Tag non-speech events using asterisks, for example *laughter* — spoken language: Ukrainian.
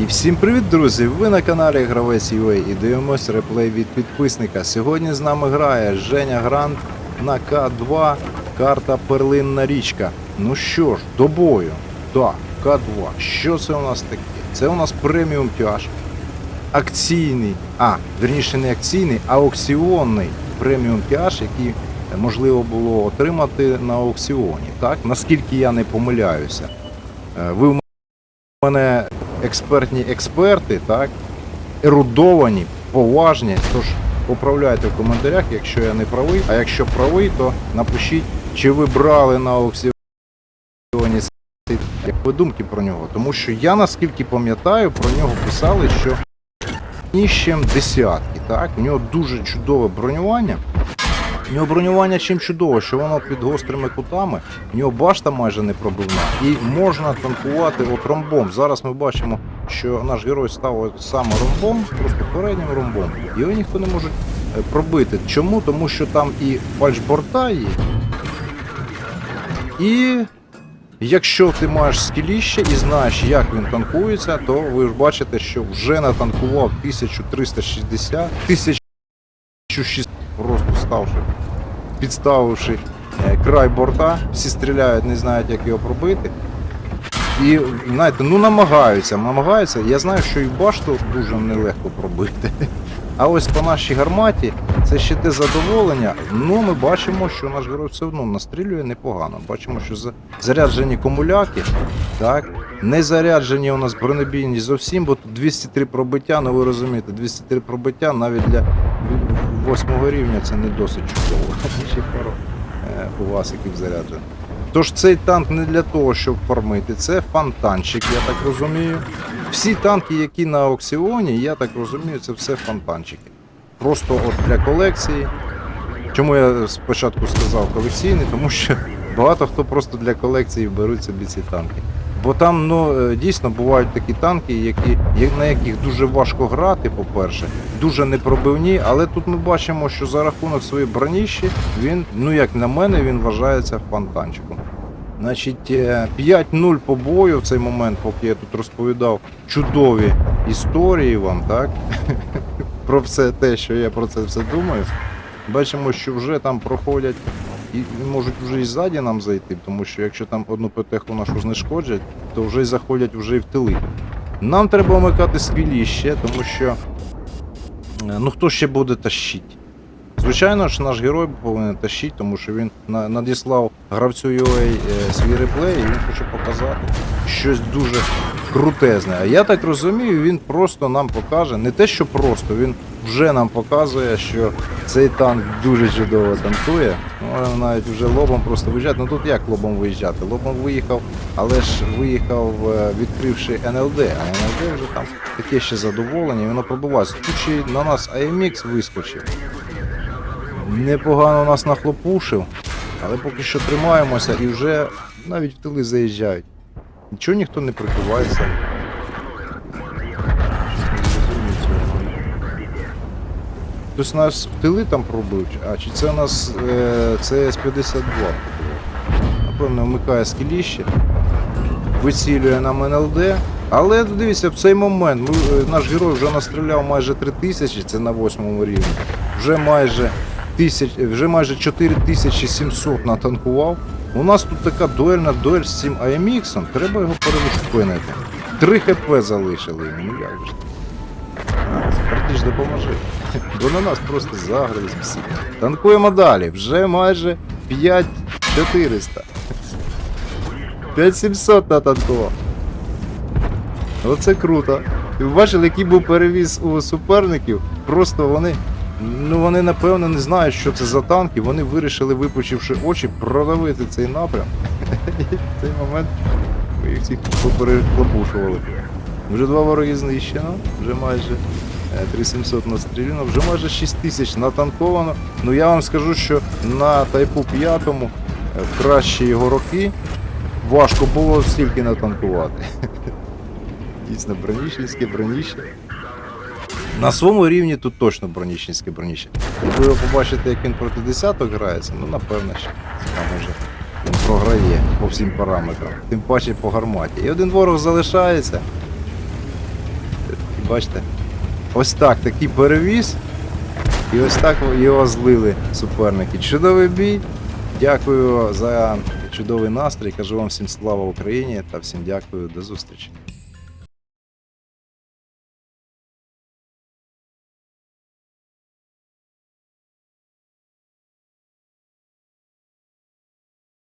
І всім привіт, друзі! Ви на каналі Гравець UA і дивимось реплей від підписника. Сьогодні з нами грає Женя Грант на К2, карта Перлинна річка. Ну що ж, до бою. Так, К2. Що це у нас таке? Це у нас преміум тяж. Акційний, а, верніше не акційний, а аукціонний преміум тяж, який можливо було отримати на аукціоні. Так? Наскільки я не помиляюся. Е, Ви в мене експертні експерти, так? Ерудовані, поважні. Тож поправляйте в коментарях, якщо я не правий. А якщо правий, то напишіть, чи ви брали на аукціоні як ви думки про нього. Тому що я наскільки пам'ятаю, про нього писали, що ніжчим десятки. Так? У нього дуже чудове бронювання. У нього бронювання чим чудово, що воно під гострими кутами, у нього башта майже не пробивна, і можна танкувати от ромбом. Зараз ми бачимо, що наш герой став саме ромбом, просто переднім ромбом, його ніхто не може е, пробити. Чому? Тому що там і фальшборта є, і якщо ти маєш скіліще і знаєш, як він танкується, то ви ж бачите, що вже натанкував 1360, 1600 просто ставши підставивши е, край борта, всі стріляють, не знають, як його пробити. І знаєте, ну намагаються, намагаються. Я знаю, що і башту дуже нелегко пробити. А ось по нашій гарматі це ще те задоволення. Ну ми бачимо, що наш герой все одно настрілює непогано. Бачимо, що заряджені комуляки, так, не заряджені у нас бронебійні зовсім, бо тут 203 пробиття, ну ви розумієте, 203 пробиття навіть для восьмого рівня це не досить чудово. *laughs* Ще пару е, фугасиків заряджено. Тож цей танк не для того, щоб фармити, це фонтанчик, я так розумію. Всі танки, які на аукціоні, я так розумію, це все фонтанчики. Просто от для колекції. Чому я спочатку сказав колекційний? Тому що багато хто просто для колекції беруть собі ці танки. Бо там ну, е, дійсно бувають такі танки, які, на яких дуже важко грати, по-перше, дуже непробивні, але тут ми бачимо, що за рахунок своєї броніщі він, ну як на мене, він вважається фонтанчиком. Значить, е, 5-0 по бою в цей момент, поки я тут розповідав чудові історії вам, так? *laughs* про все те, що я про це все думаю. Бачимо, що вже там проходять і можуть вже і ззаді нам зайти, тому що якщо там одну ПТХу нашу знешкоджать, то вже й заходять вже і в тили. Нам треба вмикати сквіліще, тому що е, ну хто ще буде тащити? Звичайно ж, наш герой повинен тащити, тому що він надіслав гравцю UA е, свій реплей, і він хоче показати щось дуже крутезне. А я так розумію, він просто нам покаже, не те, що просто, він вже нам показує, що цей танк дуже чудово танкує. Можна навіть вже лобом просто виїжджати. Ну тут як лобом виїжджати? Лобом виїхав, але ж виїхав, е, відкривши НЛД, а НЛД вже там таке ще задоволення, воно пробувається. Тут ще на нас AMX вискочив. Непогано нас нахлопушив, але поки що тримаємося і вже навіть в тили заїжджають. Нічого ніхто не прикривається. Хтось нас в тили там пробив, а чи це у нас е, ЦС-52? Напевно, вмикає скіліще, вицілює нам НЛД. Але дивіться, в цей момент ми, е, наш герой вже настріляв майже 3000, це на восьмому рівні. Вже майже тисяч, вже майже 4700 натанкував. У нас тут така дуельна дуель з цим AMX, треба його перевишпинити. 3 хп залишили йому, ну як же. Братиш, допоможи. Бо на нас просто загрались всі. Танкуємо далі. Вже майже 5400. 5700 натанкував. Оце круто. Ви бачили, який був перевіз у суперників. Просто вони. Ну вони напевно не знають, що це за танки. Вони вирішили, випучивши очі, продавити цей напрям. В *laughs* цей момент ми їх всіх попереклопушували. Вже два вороги знищено, вже майже е, 3700 настріляно, вже майже 6000 натанковано. Ну я вам скажу, що на Тайпу 5 е, в кращі його роки важко було стільки натанкувати. *laughs* Дійсно, броніщенське броніще. На своєму рівні тут точно броніщенське броніще. Якби ви побачите, як він проти десяток грається, ну напевно, що там уже він програє по всім параметрам, тим паче по гарматі. І один ворог залишається. бачите? Ось так, такий перевіз. І ось так його злили суперники. Чудовий бій. Дякую за чудовий настрій. Кажу вам всім слава Україні та всім дякую. До зустрічі.